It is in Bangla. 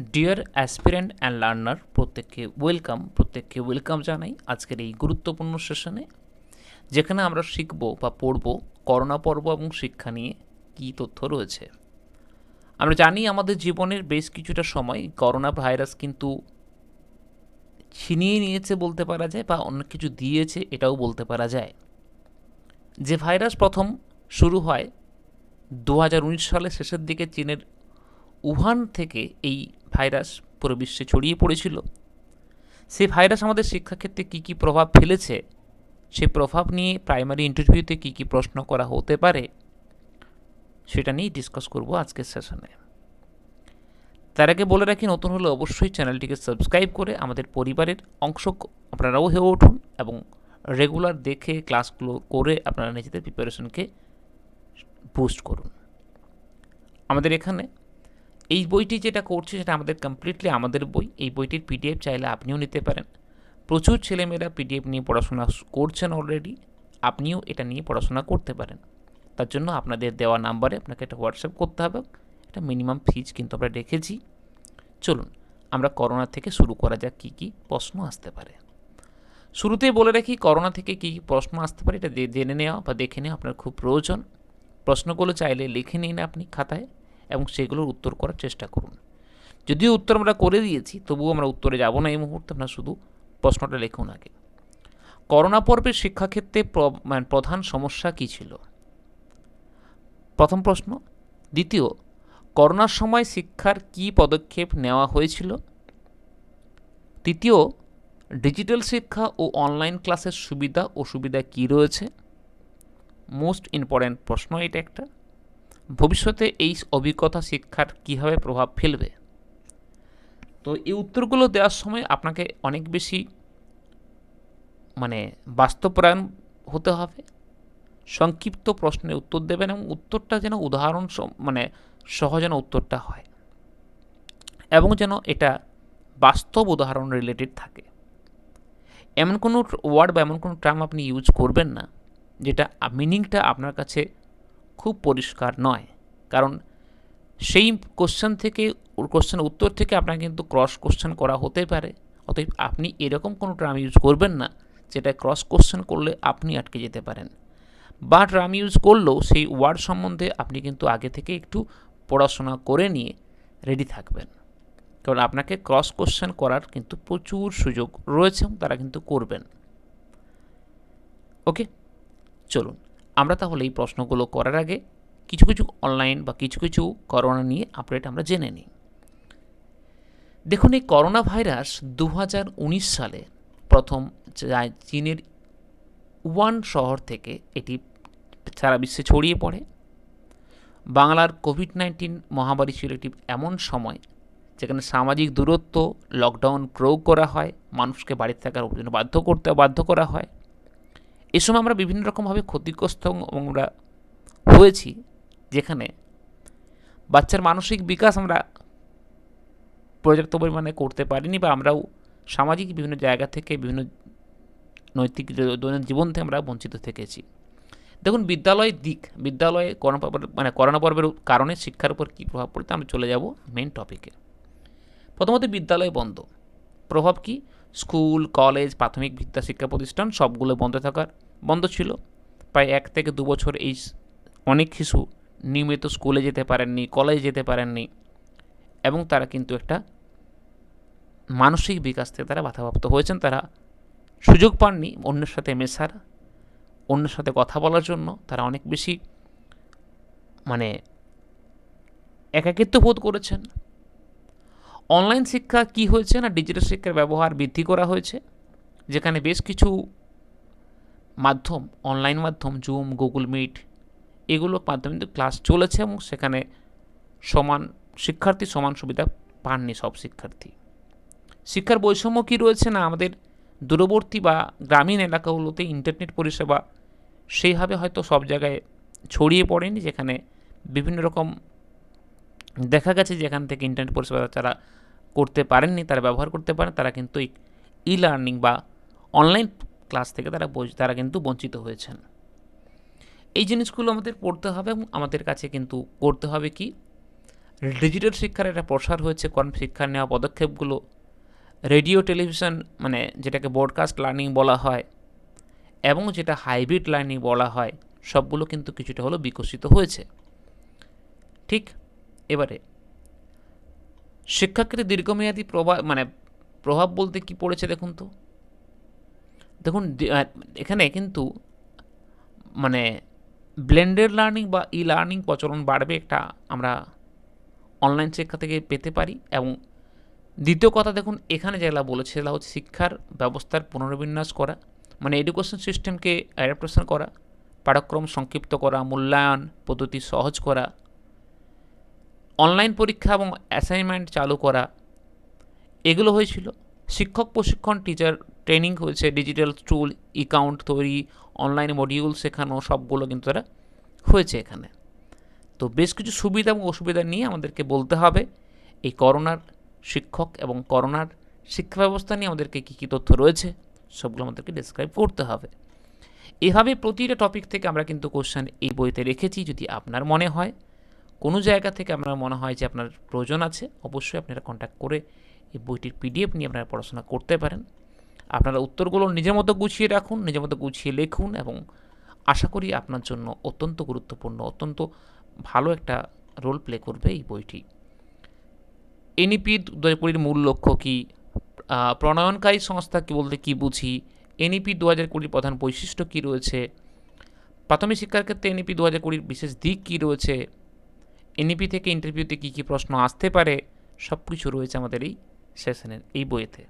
ডিয়ার অ্যাসপিরেন্ট অ্যান্ড লার্নার প্রত্যেককে ওয়েলকাম প্রত্যেককে ওয়েলকাম জানাই আজকের এই গুরুত্বপূর্ণ সেশনে যেখানে আমরা শিখব বা পড়ব করোনা পর্ব এবং শিক্ষা নিয়ে কী তথ্য রয়েছে। আমরা জানি আমাদের জীবনের বেশ কিছুটা সময় করোনা ভাইরাস কিন্তু ছিনিয়ে নিয়েছে বলতে পারা যায় বা অনেক কিছু দিয়েছে এটাও বলতে পারা যায়। যে ভাইরাস প্রথম শুরু হয় দু সালের শেষের দিকে চীনের উহান থেকে এই ভাইরাস পুরো বিশ্বে ছড়িয়ে পড়েছিল। সেই ভাইরাস আমাদের শিক্ষাক্ষেত্রে কী কী প্রভাব ফেলেছে সেই প্রভাব নিয়ে প্রাইমারি ইন্টারভিউতে কী কী প্রশ্ন করা হতে পারে, সেটা নিয়েই ডিসকাস করব আজকের সেশনে তার আগে বলে রাখি, নতুন হলে অবশ্যই চ্যানেলটিকে সাবস্ক্রাইব করে আমাদের পরিবারের অংশ আপনারাও হয়ে উঠুন এবং রেগুলার দেখে ক্লাসগুলো করে আপনারা নিজেদের প্রিপারেশনকে বুস্ট করুন। আমাদের এখানে এই বইটি যেটা করছে সেটা আমাদের কমপ্লিটলি আমাদের বই। এই বইটির পিডিএফ চাইলে আপনিও নিতে পারেন। প্রচুর ছেলেমেয়েরা পিডিএফ নিয়ে পড়াশোনা করছেন অলরেডি আপনিও এটা নিয়ে পড়াশোনা করতে পারেন। তার জন্য আপনাদের দেওয়া নাম্বারে আপনাকে এটা হোয়াটসঅ্যাপ করতে হবে। এটা মিনিমাম ফিজ কিন্তু আমরা রেখেছি। চলুন, আমরা করোনা থেকে শুরু করা যাক কী কী প্রশ্ন আসতে পারে। শুরুতেই বলে রাখি করোনা থেকে কী কী প্রশ্ন আসতে পারে এটা জেনে নেওয়া বা দেখে নেওয়া আপনার খুব প্রয়োজন। প্রশ্নগুলো চাইলে লিখে নিন আপনি খাতায়। এবং সেগুলোর উত্তর করার চেষ্টা করুন। যদিও উত্তর আমরা করে দিয়েছি, তবুও আমরা উত্তরে যাব না এই মুহূর্তে, আমরা শুধু প্রশ্নটা লিখুন আগে। করোনা পর্বের শিক্ষাক্ষেত্রে মানে প্রধান সমস্যা কী ছিল? প্রথম প্রশ্ন। দ্বিতীয়, করোনার সময় শিক্ষার কি পদক্ষেপ নেওয়া হয়েছিল? তৃতীয়, ডিজিটাল শিক্ষা ও অনলাইন ক্লাসের সুবিধা ও সুবিধা কী রয়েছে? মোস্ট ইম্পর্ট্যান্ট প্রশ্ন এটা একটা। ভবিষ্যতে এই অভিজ্ঞতা শিক্ষার কীভাবে প্রভাব ফেলবে? তো এই উত্তরগুলো দেওয়ার সময় আপনাকে অনেক বেশি মানে বাস্তবপ্রায়ণ হতে হবে। সংক্ষিপ্ত প্রশ্নের উত্তর দেবেন এবং উত্তরটা যেন উদাহরণ মানে সহজ যেন উত্তরটা হয় এবং যেন এটা বাস্তব উদাহরণ রিলেটেড থাকে। এমন কোনো ওয়ার্ড বা এমন কোনো টার্ম আপনি ইউজ করবেন না, যেটা মিনিংটা আপনার কাছে খুব পরিষ্কার নয়। কারণ সেই কোশ্চেন থেকে কোশ্চেন উত্তর থেকে আপনার কিন্তু ক্রস কোশ্চেন করা হতে পারে। অতএব আপনি এরকম কোনো ট্রাম ইউজ করবেন না, যেটা ক্রস কোশ্চেন করলে আপনি আটকে যেতে পারেন। বা ট্রাম ইউজ করলেও সেই ওয়ার্ড সম্বন্ধে আপনি কিন্তু আগে থেকে একটু পড়াশোনা করে নিয়ে রেডি থাকবেন। কারণ আপনাকে ক্রস কোশ্চেন করার কিন্তু প্রচুর সুযোগ রয়েছে তারা কিন্তু করবেন। ওকে চলুন। আমরা তাহলে এই প্রশ্নগুলো করার আগে কিছু কিছু অনলাইন বা কিছু কিছু করোনা নিয়ে আপডেট আমরা জেনে নিই। দেখুন, এই করোনা ভাইরাস দু হাজার উনিশ সালে প্রথম চীনের ওয়ান শহর থেকে এটি সারা বিশ্বে ছড়িয়ে পড়ে। বাংলার কোভিড নাইন্টিন মহামারী ছিল একটি এমন সময় যেখানে সামাজিক দূরত্ব লকডাউন প্রয়োগ করা হয়, মানুষকে বাড়িতে থাকার জন্য বাধ্য করতে, বাধ্য করা হয়। এ সময় আমরা বিভিন্ন রকমভাবে ক্ষতিগ্রস্ত আমরা হয়েছি যেখানে বাচ্চার মানসিক বিকাশ আমরা পর্যাপ্ত পরিমাণে করতে পারিনি বা আমরাও সামাজিক বিভিন্ন জায়গা থেকে, বিভিন্ন নৈতিক দৈনন্দিন জীবন থেকে আমরা বঞ্চিত থেকেছি। দেখুন বিদ্যালয়ের দিক, বিদ্যালয়ে করোনা মানে করোনা পর্বের কারণে শিক্ষার উপর কী প্রভাব পড়তে আমরা চলে যাব মেন টপিকে প্রথমত, বিদ্যালয় বন্ধ। প্রভাব কি? স্কুল, কলেজ, প্রাথমিক বিদ্যা শিক্ষা প্রতিষ্ঠান সবগুলো বন্ধ থাকার, বন্ধ ছিল। প্রায় এক থেকে দু বছর এই অনেক শিশু নিয়মিত স্কুলে যেতে পারেননি, কলেজে যেতে পারেননি এবং তারা কিন্তু একটা মানসিক বিকাশ থেকে তারা বাধাপ্রাপ্ত হয়েছেন। তারা সুযোগ পাননি অন্যের সাথে মেশার, অন্যের সাথে কথা বলার জন্য। তারা অনেক বেশি মানে একাকিত্ব বোধ করেছেন। অনলাইন শিক্ষা কি হয়েছে না ডিজিটাল শিক্ষার ব্যবহার বৃদ্ধি করা হয়েছে? যেখানে বেশ কিছু মাধ্যম অনলাইন মাধ্যম জুম গুগল মিট এগুলোর মাধ্যমে কিন্তু ক্লাস চলেছে এবং সেখানে সমান, শিক্ষার্থী সমান সুবিধা পাননি সব শিক্ষার্থী। শিক্ষার বৈষম্য কী রয়েছে না আমাদের দূরবর্তী বা গ্রামীণ এলাকাগুলোতে ইন্টারনেট পরিষেবা সেইভাবে হয়তো সব জায়গায় ছড়িয়ে পড়েনি, যেখানে বিভিন্ন রকম দেখা গেছে যেখান থেকে ইন্টারনেট পরিষেবা তারা করতে পারেননি, তারা ব্যবহার করতে পারেন, তারা কিন্তু ই লার্নিং বা অনলাইন ক্লাস থেকে তারা তারা কিন্তু বঞ্চিত হয়েছেন। এই জিনিসগুলো আমাদের পড়তে হবে এবং আমাদের কাছে কিন্তু করতে হবে কি? ডিজিটাল শিক্ষার একটা প্রসার হয়েছে কোন শিক্ষার নেওয়া পদক্ষেপগুলো। রেডিও, টেলিভিশন মানে যেটাকে ব্রডকাস্ট লার্নিং বলা হয় এবং যেটা হাইব্রিড লার্নিং বলা হয়, সবগুলো কিন্তু কিছুটা হলো বিকশিত হয়েছে। ঠিক? এবারে শিক্ষাক্ষেত্রে দীর্ঘমেয়াদী প্রভাব মানে প্রভাব বলতে কি পড়েছে দেখুন তো? দেখুন এখানে কিন্তু মানে ব্লেন্ডেড লার্নিং বা ই লার্নিং প্রচলন বাড়বে একটা আমরা অনলাইন শিক্ষা থেকে পেতে পারি এবং দ্বিতীয় কথা দেখুন, এখানে যেগুলো বলেছে সেগুলো হচ্ছে শিক্ষার ব্যবস্থার পুনর্বিন্যাস করা মানে এডুকেশন সিস্টেমকে অ্যাডাপ্টেশন করা পাঠক্রম সংক্ষিপ্ত করা, মূল্যায়ন পদ্ধতি সহজ করা অনলাইন পরীক্ষা এবং অ্যাসাইনমেন্ট চালু করা, এগুলো হয়েছিল। শিক্ষক, প্রশিক্ষণ টিচার ট্রেনিং হয়েছে ডিজিটাল টুল অ্যাকাউন্ট তৈরি অনলাইন মডিউল শেখানো, সবগুলো কিন্তু তারা হয়েছে এখানে। তো বেশ কিছু সুবিধা এবং অসুবিধা নিয়ে আমাদেরকে বলতে হবে, এই করোনার শিক্ষক এবং করোনার শিক্ষা ব্যবস্থা নিয়ে আমাদেরকে কী কী তথ্য রয়েছে, সবগুলো আমাদেরকে ডিসক্রাইব করতে হবে। এভাবে প্রতিটা টপিক থেকে আমরা কিন্তু কোশ্চেন এই বইতে রেখেছি, যদি আপনার মনে হয়। কোনো জায়গা থেকে আপনার মনে হয় যে আপনার প্রয়োজন আছে, অবশ্যই আপনারা কন্ট্যাক্ট করে এই বইটির পিডিএফ নিয়ে আপনারা পড়াশোনা করতে পারেন। আপনারা উত্তরগুলো নিজের মতো গুছিয়ে রাখুন, নিজের মতো গুছিয়ে লিখুন এবং আশা করি আপনার জন্য অত্যন্ত গুরুত্বপূর্ণ, অত্যন্ত ভালো একটা রোল প্লে করবে এই বইটি। এনইপি দু হাজার কুড়ির মূল লক্ষ্য কী? প্রণয়নকারী সংস্থা কি বলতে কী বুঝি? এনইপি দু হাজার কুড়ির প্রধান বৈশিষ্ট্য কী রয়েছে? প্রাথমিক শিক্ষার ক্ষেত্রে এনইপি দু হাজার কুড়ির বিশেষ দিক কী রয়েছে? এনইপি থেকে ইন্টারভিউতে কী কী প্রশ্ন আসতে পারে সব কিছু রয়েছে আমাদের এই সেশনের এই বইয়েতে।